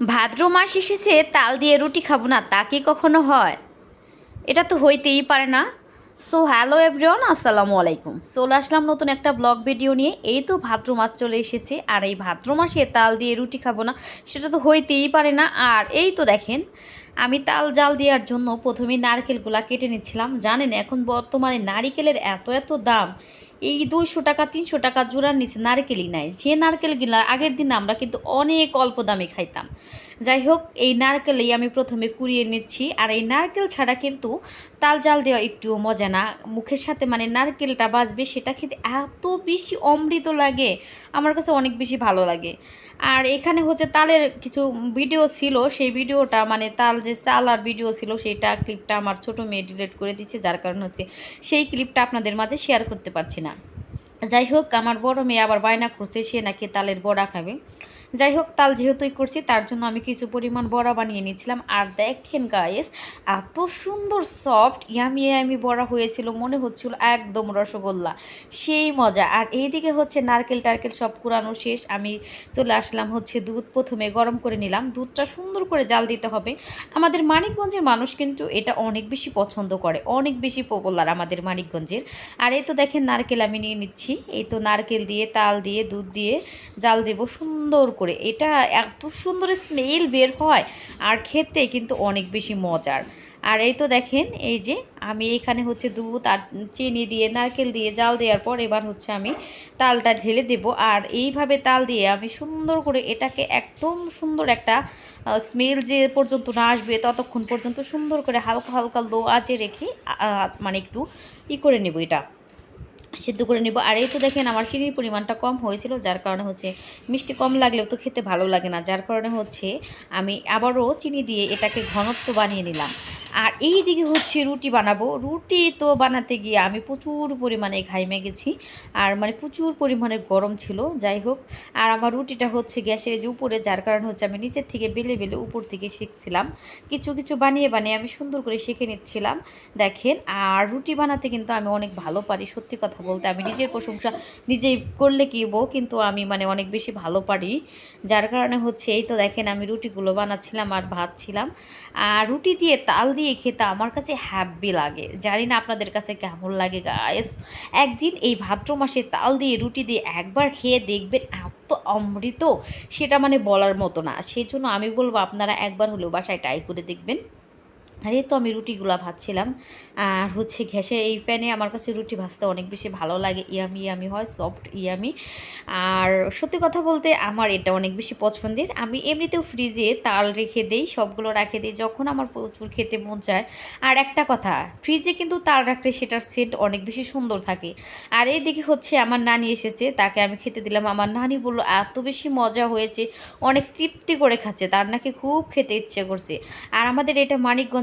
ভাদ্র মাস এসেছে, তাল দিয়ে রুটি খাব না, তা কি কখনো হয়? এটা তো হইতেই পারে না। সো হ্যালো এভরিওয়ান আসসালামু আলাইকুম। চলে আসলাম নতুন একটা ব্লগ ভিডিও নিয়ে। এই তো ভাদ্র মাস চলে এসেছে, আর এই ভাদ্র মাসে তাল দিয়ে রুটি খাব না, সেটা তো হইতেই পারে না। আর এই তো দেখেন, আমি তাল জাল দেওয়ার জন্য প্রথমে নারকেলগুলা কেটে নিচ্ছিলাম। জানেন এখন বর্তমানে নারিকেলের এত এত দাম এই দুইশো টাকা, তিনশো টাকা জোড়ার নিচে নারকেলই নাই। যে নারকেল গিলা আগের দিন আমরা কিন্তু অনেক অল্প দামে খাইতাম। যাই হোক, এই নারকেলেই আমি প্রথমে কুড়িয়ে নিচ্ছি। আর এই নারকেল ছাড়া কিন্তু তাল জাল দেওয়া একটুও মজা না। মুখের সাথে মানে নারকেলটা বাজবে, সেটা খেতে এত বেশি অমৃত লাগে। আমার কাছে অনেক বেশি ভালো লাগে। আর এখানে হচ্ছে তালের কিছু ভিডিও ছিল, সেই ভিডিওটা মানে তাল যে চাল আর ভিডিও ছিল সেইটা ক্লিপটা আমার ছোট মেয়ে ডিলেট করে দিচ্ছে যার কারণ হচ্ছে সেই ক্লিপটা আপনাদের মাঝে শেয়ার করতে পারছি না। যাই হোক আমার বড় মেয়ে আবার বায়না করছে, সে নাকি তালের বড়া খাবে। যাই হোক তাল যেহেতুই করছি, তার জন্য আমি কিছু পরিমাণ বড়া বানিয়ে নিয়েছিলাম। আর দেখেন গায়েস এত সুন্দর সফট ইয়ামি ইয়ামি বড়া হয়েছিল, মনে হচ্ছিল একদম রসগোল্লা। সেই মজা। আর এইদিকে হচ্ছে নারকেল টারকেল সব কুরানো শেষ। আমি চলে আসলাম হচ্ছে দুধ প্রথমে গরম করে নিলাম। দুধটা সুন্দর করে জাল দিতে হবে। আমাদের মানিকগঞ্জের মানুষ কিন্তু এটা অনেক বেশি পছন্দ করে। অনেক বেশি পপুলার আমাদের মানিকগঞ্জের। আর এই তো দেখেন, নারকেল আমি নিয়ে নিচ্ছি। এই তো নারকেল দিয়ে, তাল দিয়ে, দুধ দিয়ে জাল দেব সুন্দর করে। এটা এত সুন্দর স্মেল বের হয় আর খেতে কিন্তু অনেক বেশি মজার। আর এই তো দেখেন, এই যে আমি এখানে হচ্ছে দুধ আর চিনি দিয়ে, নারকেল দিয়ে জাল দেওয়ার পর এবার হচ্ছে আমি তালটা ঢেলে দেব। আর এইভাবে তাল দিয়ে আমি সুন্দর করে এটাকে একদম সুন্দর একটা স্মেল যে পর্যন্ত না আসবে ততক্ষণ পর্যন্ত সুন্দর করে হালকা হালকা লো আঁচে রেখে মানে একটু ই করে নেব এটা। সিদ্ধ করে নেব। আর এই তো দেখেন আমার চিনির পরিমাণটা কম হয়েছিল, যার কারণে হচ্ছে মিষ্টি কম লাগলেও তো খেতে ভালো লাগে না। যার কারণে হচ্ছে আমি আবারও চিনি দিয়ে এটাকে ঘনত্ব বানিয়ে নিলাম। আর এই দিকে হচ্ছে রুটি বানাবো। রুটি তো বানাতে গিয়ে আমি প্রচুর পরিমাণে ঘাইমে গেছি আর মানে প্রচুর পরিমাণে গরম ছিল, যাই হোক। আর আমার রুটিটা হচ্ছে গ্যাসের যে উপরে, যার কারণে হচ্ছে আমি নিচের থেকে বেলে বেলে উপর থেকে শিখছিলাম। কিছু কিছু বানিয়ে বানিয়ে আমি সুন্দর করে শিখে নিচ্ছিলাম। দেখেন, আর রুটি বানাতে কিন্তু আমি অনেক ভালো পারি, সত্যি কথা বলতে আমি নিজের প্রশংসা নিজেই করলে কি বো কিন্তু আমি মানে অনেক বেশি ভালো পারি। যার কারণে হচ্ছে এই তো দেখেন আমি রুটিগুলো বানাচ্ছিলাম আর ভাত ছিলাম আর রুটি দিয়ে তাল দিয়ে খেতে আমার কাছে হ্যাপি লাগে। জানি না আপনাদের কাছে কেমন লাগে গায়েস একদিন এই ভাদ্র মাসে তাল দিয়ে রুটি দিয়ে একবার খেয়ে দেখবেন এত অমৃত, সেটা মানে বলার মতো না। সেই জন্য আমি বলব আপনারা একবার হলেও বাসায় ট্রাই করে দেখবেন। আর এই তো আমি রুটিগুলো ভাজছিলাম। আর হচ্ছে ঘ্যাসে এই প্যানে আমার কাছে রুটি ভাজতে অনেক বেশি ভালো লাগে। ইয়ামি ইয়ামি হয় সফট ইয়ামি। আর সত্যি কথা বলতে আমার এটা অনেক বেশি পছন্দের। আমি এমনিতেও ফ্রিজে তাল রেখে দেই, সবগুলো রেখে দিই, যখন আমার প্রচুর খেতে মন চায়। আর একটা কথা ফ্রিজে কিন্তু তাল রাখলে সেটার সেন্ট অনেক বেশি সুন্দর থাকে। আর এই এইদিকে হচ্ছে আমার নানি এসেছে, তাকে আমি খেতে দিলাম। আমার নানি বলল, এত বেশি মজা হয়েছে, অনেক তৃপ্তি করে খাচ্ছে, তার নাকি খুব খেতে ইচ্ছে করছে। আর আমাদের এটা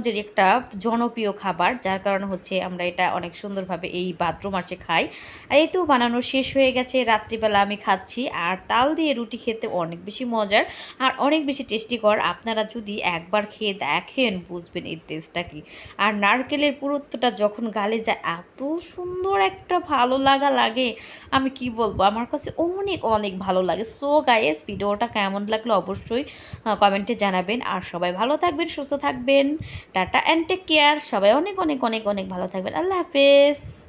মানিকগঞ্জের একটা জনপ্রিয় খাবার, যার কারণে হচ্ছে আমরা এটা অনেক সুন্দরভাবে এই ভাদ্র মাসে খাই। আর এই তো বানানো শেষ হয়ে গেছে, রাত্রিবেলা আমি খাচ্ছি। আর তাল দিয়ে রুটি খেতে অনেক বেশি মজার আর অনেক বেশি টেস্টিকর। আপনারা যদি একবার খেয়ে দেখেন, বুঝবেন এর টেস্টটা কি। আর নারকেলের পুরুত্বটা যখন গালে যায়, এত সুন্দর একটা ভালো লাগা লাগে। আমি কি বলব? আমার কাছে অনেক অনেক ভালো লাগে। সো গাইস ভিডিওটা কেমন লাগল অবশ্যই কমেন্টে জানাবেন। আর সবাই ভালো থাকবেন, সুস্থ থাকবেন। টাটা অ্যান্ড টেক কেয়ার সবাই অনেক অনেক অনেক অনেক ভালো থাকবেন। আল্লাহ হাফেজ।